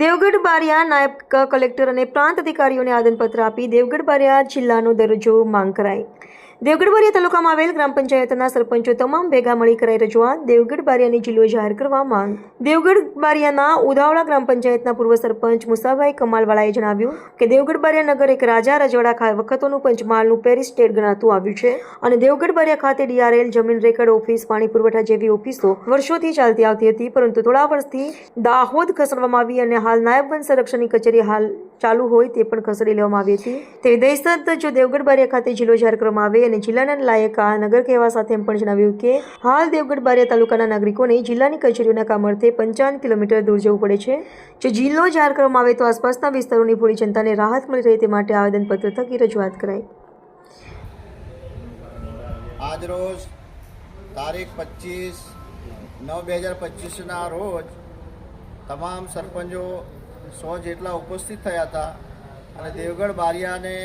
દેવગઢ બારિયા નાયબ કલેક્ટર અને પ્રાંત અધિકારીઓને આદનપત્ર આપી દેવગઢ બારિયા જિલ્લાનો દરજ્જો માંગ કરાઈ. દેવગઢ બારિયા તાલુકામાં આવેલ ગ્રામ પંચાયતના સરપંચો તમામ ભેગા મળી કરાઈ રજૂઆત દેવગઢ બારિયાની જિલ્લો જાહેર કરવા માંગ. દેવગઢ બારિયાના ઉદાવળા ગ્રામ પંચાયતના પૂર્વ સરપંચ મુસાભાઈ કમાલવાળાએ જણાવ્યું કે દેવગઢ બારિયા નગર એક રાજા રજવાડા વખતોનું પંચમહાલનું પેરિસ સ્ટેટ ગણાતું આવ્યું છે અને દેવગઢ બારિયા ખાતે ડીઆરએલ, જમીન રેકર્ડ ઓફિસ, પાણી પુરવઠા જેવી ઓફિસો વર્ષોથી ચાલતી આવતી હતી, પરંતુ થોડા વર્ષથી દાહોદ ખસેડવામાં આવી અને હાલ નાયબ વન સંરક્ષણની કચેરી હાલ ચાલુ હોય તે પણ ખસેડી લેવામાં આવી હતી. તે દહેશત જો દેવગઢ બારિયા ખાતે જિલ્લો જાહેર કરવામાં આવે અને જિલ્લાના લાયક આ નગર કહેવા સાથે એમ પણ જણાવ્યું કે, હાલ દેવગઢ બારિયા તાલુકાના નાગરિકોને જિલ્લાની કચેરીઓના કામ અર્થે પંચાવન કિલોમીટર દૂર જવું પડે છે. જો જિલ્લો જાહેર કરવામાં આવે તો આસપાસના વિસ્તારોની પૂરી જનતાને રાહત મળી રહે તે માટે આવેદનપત્ર થકી રજૂઆત કરાઈ. આજરોજ તારીખ પચીસ નવ બે હજાર પચીસના રોજ તમામ સરપંચો સો જેટલા ઉપસ્થિત થયા હતા અને દેવગઢ બારિયાને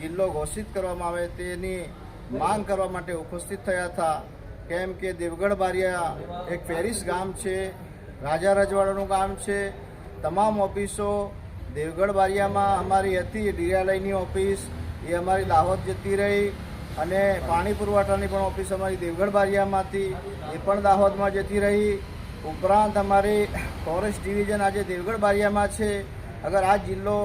જિલ્લો ઘોષિત કરવામાં આવે તેની માંગ કરવા માટે ઉપસ્થિત થયા હતા. કેમ કે દેવગઢ બારિયા એક પેરિસ ગામ છે, રાજા રજવાડાનું ગામ છે. તમામ ઓફિસો દેવગઢ બારિયામાં અમારી હતી ડીઆરઆઈની ઓફિસ, એ અમારી દાહોદ જતી રહી અને પાણી પુરવઠાની પણ ઓફિસ અમારી દેવગઢ બારિયામાં હતી એ પણ દાહોદમાં જતી રહી. ઉપરાંત અમારી ફોરેસ્ટ ડિવિઝન આજે દેવગઢ બારિયામાં છે. અગર આ જિલ્લો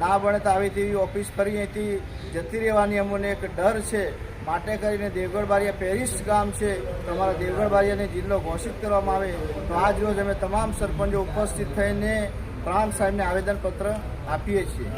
ના બને તો આવી તેવી ઓફિસ ફરી અહીંથી જતી રહેવાની અમને એક ડર છે. માટે કરીને દેવગઢ બારિયા પેરિસ ગામ છે. તો અમારા દેવગઢ બારિયાને જિલ્લો ઘોષિત કરવામાં આવે તો આજ રોજ અમે તમામ સરપંચો ઉપસ્થિત થઈને પ્રાંત સાહેબને આવેદનપત્ર આપીએ છીએ.